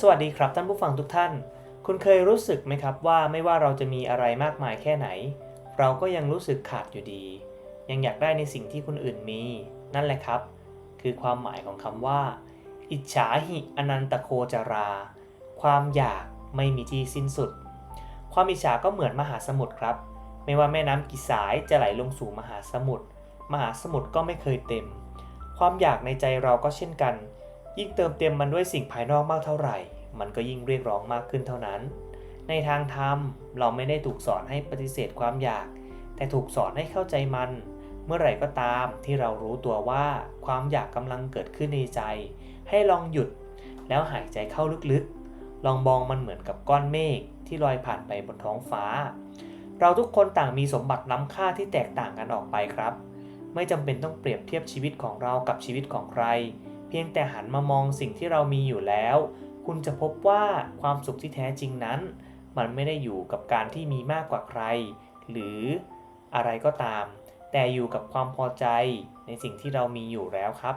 สวัสดีครับท่านผู้ฟังทุกท่าน คุณเคยรู้สึกไหมครับว่าไม่ว่าเราจะมีอะไรมากมายแค่ไหน เราก็ยังรู้สึกขาดอยู่ดี ยังอยากได้ในสิ่งที่คนอื่นมี นั่นแหละครับ คือความหมายของคำว่า อิจฉาหิอนันตโคจารา ความอยากไม่มีที่สิ้นสุด ความอิจฉาก็เหมือนมหาสมุทรครับ ไม่ว่าแม่น้ำกี่สายจะไหลลงสู่มหาสมุทรมหาสมุทรก็ไม่เคยเต็ม ความอยากในใจเราก็เช่นกัน ยิ่งเติมเต็มมันด้วยสิ่งภายนอกมากเท่าไหร่ มันก็ยิ่งเรียกร้องมากขึ้นเท่านั้น ในทางธรรมเราไม่ได้ถูกสอนให้ปฏิเสธความอยาก แต่ถูกสอนให้เข้าใจมัน เมื่อไหร่ก็ตามที่เรารู้ตัวว่าความอยากกำลังเกิดขึ้นในใจ ให้ลองหยุดแล้วหายใจเข้าลึกๆ ลองมองมันเหมือนกับก้อนเมฆที่ลอยผ่านไปบนท้องฟ้า เราทุกคนต่างมีสมบัติล้ำค่าที่แตกต่างกันออกไปครับ ไม่จำเป็นต้องเปรียบเทียบชีวิตของเรากับชีวิตของใคร พียงแต่หันมามองสิ่งที่เรามีอยู่แล้ว คุณจะพบว่าความสุขที่แท้จริงนั้น มันไม่ได้อยู่กับการที่มีมากกว่าใคร หรืออะไรก็ตาม แต่อยู่กับความพอใจในสิ่งที่เรามีอยู่แล้วครับ